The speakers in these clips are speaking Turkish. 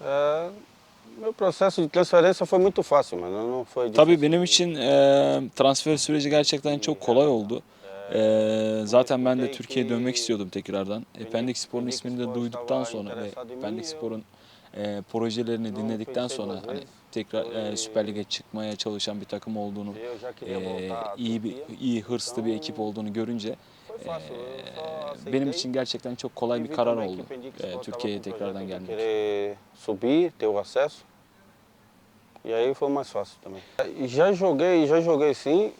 É, meu processo de transferência foi muito fácil, mano. Não foi difícil. Tabii benim için e, transfer süreci gerçekten çok kolay oldu. E, zaten ben de Türkiye'ye dönmek istiyordum tekrardan. E, Pendik Spor'un ismini de duyduktan sonra ve Pendik Spor'un e, projelerini dinledikten sonra hani tekrar e, Süper Lig'e çıkmaya çalışan bir takım olduğunu, queria e, iyi bir iyi hırslı bir ekip olduğunu görünce Aceitei. benim için gerçekten çok kolay bir karar oldu e, Türkiye'ye tekrardan gelmek. Subir, ter o acesso. E aí foi mais fácil também. E Já joguei, já joguei sim.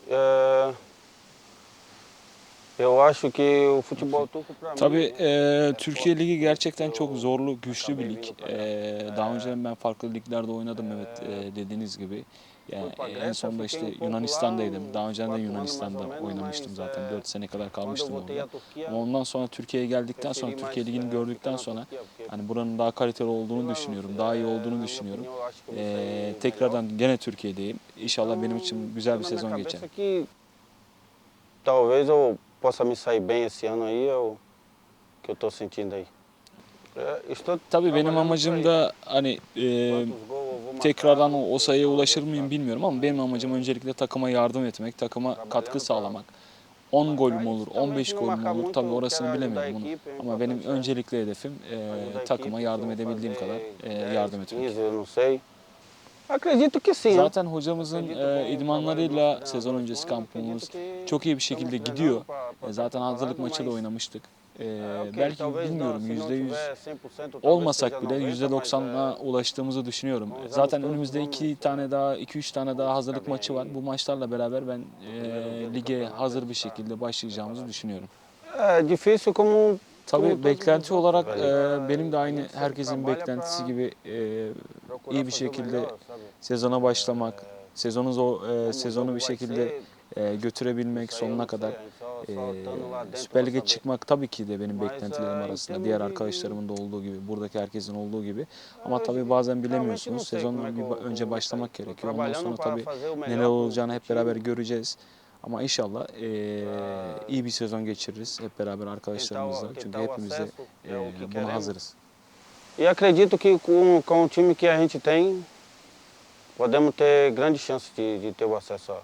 Eu acho que o futebol turco para mim. Tabii e, Türkiye Ligi gerçekten çok zorlu, güçlü bir lig. E, daha önce ben farklı liglerde oynadım evet e, dediğiniz gibi. Yani en sonunda işte Yunanistan'daydım. Daha önce de Yunanistan'da oynamıştım zaten. 4 sene kadar eu kalmıştım orada. Ama ondan sonra Türkiye'ye geldikten sonra, Türkiye Ligi'ni gördükten sonra hani buranın daha kaliteli olduğunu düşünüyorum. Daha iyi olduğunu düşünüyorum. eu eu E, melhor. tekrardan gene Türkiye'deyim. İnşallah benim için güzel bir sezon geçer. talvez eu possa me sair bem esse ano aí, o que eu estou sentindo aí. Tabii benim amacım da hani e, tekrardan o, o sayıya ulaşır mıyım bilmiyorum ama benim amacım öncelikle takıma yardım etmek, takıma katkı sağlamak. 10 gol mü olur, 15 gol mü olur tabii orasını bilemiyorum bunu. Ama benim öncelikli hedefim e, takıma yardım edebildiğim kadar e, 10, yardım etmek. 15, eu não sei. Acredito que sim. né? Zaten hocamızın e, idmanlarıyla sezon öncesi kampımız çok iyi bir şekilde gidiyor. E, zaten hazırlık maçı da oynamıştık. E, belki bilmiyorum %100 olmasak bile %90'a ulaştığımızı düşünüyorum. Zaten önümüzde iki tane daha, iki üç tane daha hazırlık maçı var. Bu maçlarla beraber ben e, lige hazır bir şekilde başlayacağımızı düşünüyorum. Tabii beklenti olarak e, benim de aynı herkesin beklentisi gibi e, iyi bir şekilde sezona başlamak, sezonu zor- e, sezonu bir şekilde e, götürebilmek sonuna kadar e, Süper Lig'e çıkmak tabii ki de benim beklentilerim arasında. Diğer arkadaşlarımın da olduğu gibi, buradaki herkesin olduğu gibi. Ama tabii bazen bilemiyorsunuz. Sezonun bir önce başlamak gerekiyor. Ondan sonra tabii neler olacağını hep beraber göreceğiz. Ama inşallah e, iyi bir sezon geçiririz hep beraber arkadaşlarımızla. Çünkü hepimiz de e, buna hazırız. E acredito que com, com o time que a gente tem, podemos ter grandes chances de, de ter o acesso